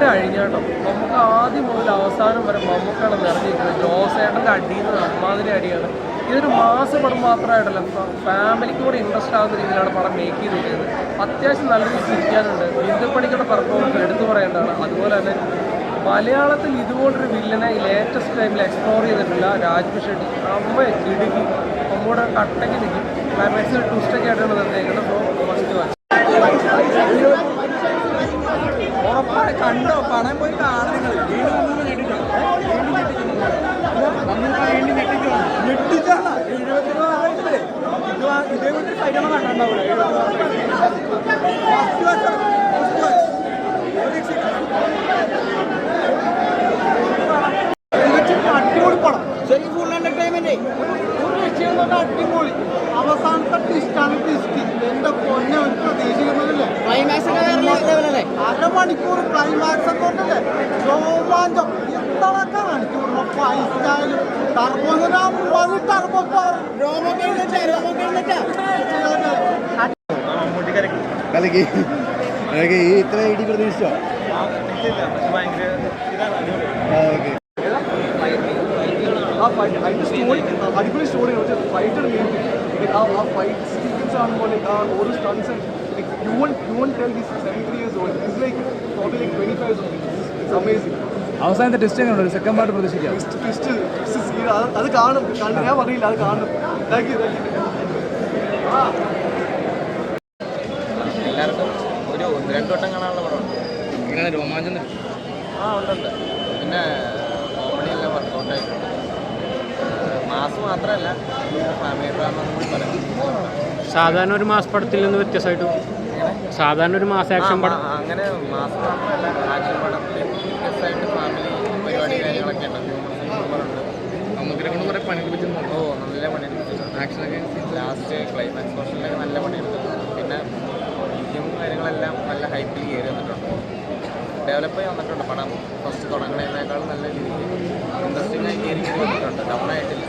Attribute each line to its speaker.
Speaker 1: മമ്മൂക്കന്റെ അഴിഞ്ഞാട്ടം മമ്മൂക്ക ആദ്യം മുതൽ അവസാനം വരെ മമ്മൂക്കാണ് നിറഞ്ഞിരിക്കുന്നത് ജോസേട്ടന്റെ അടിയിൽ നിന്ന് അമ്മാതിരി അടിയാണ്. ഇതൊരു മാസ പടം മാത്രമായിട്ടല്ല ഫാമിലിക്ക് കൂടെ ഇൻട്രസ്റ്റ് ആകുന്ന രീതിയിലാണ് പടം മേക്ക് ചെയ്തിരിക്കുന്നത് അത്യാവശ്യം നല്ല രീതിയിൽ ചിരിക്കാനുണ്ട്. ബിന്ദുപ്പണിക്കുടെ പെർഫോമൻസ് എടുത്തു പറയേണ്ടതാണ്. അതുപോലെ തന്നെ മലയാളത്തിൽ ഇതുപോലൊരു വില്ലനെ ലേറ്റസ്റ്റ് ടൈമിൽ എക്സ്പ്ലോർ ചെയ്തിട്ടില്ല. രാജ്ബി ഷെട്ടി. അമ്മ ഇടുക്കി അമ്മയുടെ കട്ടയ്ക്ക് നിൽക്കും ക്ലൈമാക്സിൽ ട്വിസ്റ്റൊക്കെ ആയിട്ടാണ് നിർത്തിയേക്കുന്നത് സോ
Speaker 2: കണ്ടോ? പണം പോയി ഞെട്ടിച്ചാണ്? എഴുപത്തി ഇത് ഇതേ അടിപൊളി പടം. ഫുൾ എന്റർടൈൻമെന്റ് ഒരു തന്നെ അടിപൊളി. അവസാനത്തെ ട്വിസ്റ്റാണ് ട്വിസ്റ്റ് എന്റെ പൊന്നെ ഒരു പ്രതീക്ഷിക്കുന്നതല്ലേ
Speaker 3: ക്ലൈമാക്സ് ഒക്കെ വേറെ ലെവലല്ലേ
Speaker 2: അരമണിക്കൂർ ക്ലൈമാക്സ് ഒക്കെ ഉണ്ടല്ലേ? രോമാഞ്ചം. എത്രയൊക്കെ കാണിക്കുന്നു ഫൈസ്റ്റായാലും ടർബോ മതി ടർബോ
Speaker 3: രോമൊക്കെ എഴുന്നേറ്റാ
Speaker 4: കലക്കി ഈ ഇത്ര ഇടി പ്രതീക്ഷിച്ചോ? ഓക്കെ.
Speaker 2: ആ ഫൈറ്റ് അതിന്റെ സ്റ്റോറി അടിപൊളി സ്റ്റോറി ഫൈറ്റ് ആ ഫൈറ്റ് സീക്വൻസ് കാണുമ്പോൾ ലൈക്ക് ആ ഓരോ stunts you one you one tell this
Speaker 5: അവസാനത്തെ ടെസ്റ്റ് എങ്ങനെ ഒരു സെക്കൻഡ് പാർട്ട് പ്രതീക്ഷിക്കാം.
Speaker 2: അത് കാണും ഞാൻ പറയില്ല അത് കാണും. താങ്ക് യു
Speaker 6: എല്ലാവർക്കും ഒരു ഒന്ന് രണ്ട് വട്ടം കാണാനുള്ള
Speaker 4: ഇങ്ങനെ രോമാഞ്ചം
Speaker 6: ആ ഉണ്ടുണ്ട് പിന്നെ കോമഡി എല്ലാം മാസ് മാത്രമല്ല ഫാമിലി ഡ്രാമ എന്ന് കൂടി പറയാം
Speaker 7: സാധാരണ ഒരു മാസ് പടത്തിൽ നിന്ന് വ്യത്യസ്തമായിട്ട് സാധാരണ ഒരു മാസ് ആക്ഷൻ പടം.
Speaker 6: അങ്ങനെ മാസം മാത്രമല്ല ആക്ഷൻ പടം വ്യത്യസ്തമായിട്ട് ഫാമിലി പരിപാടി കാര്യങ്ങളൊക്കെ ഉണ്ട് ഹ്യൂമറുണ്ട്
Speaker 4: നമുക്കിനെ കൊണ്ട് കുറെ പണിയെടുപ്പിച്ചിട്ടുണ്ട്.
Speaker 6: ഓ നല്ല പണി
Speaker 4: ആക്ഷനൊക്കെ
Speaker 6: ലാസ്റ്റ് ക്ലൈമാക്സ് പോർഷനിലൊക്കെ നല്ല പണിയെടുത്തിട്ടുണ്ട്. പിന്നെ ബിജിയും കാര്യങ്ങളെല്ലാം നല്ല ഹൈപ്പിൽ കയറി വന്നിട്ടുണ്ട്. ഡെവലപ്പ് ആയി വന്നിട്ടുണ്ട് പടം. ഫസ്റ്റ് തുടങ്ങണേക്കാളും നല്ല രീതിയിൽ. ഇൻട്രസ്റ്റിംഗ് ആയി കയറി വന്നിട്ടുണ്ട്. ഡൗൺ ആയിട്ടില്ല.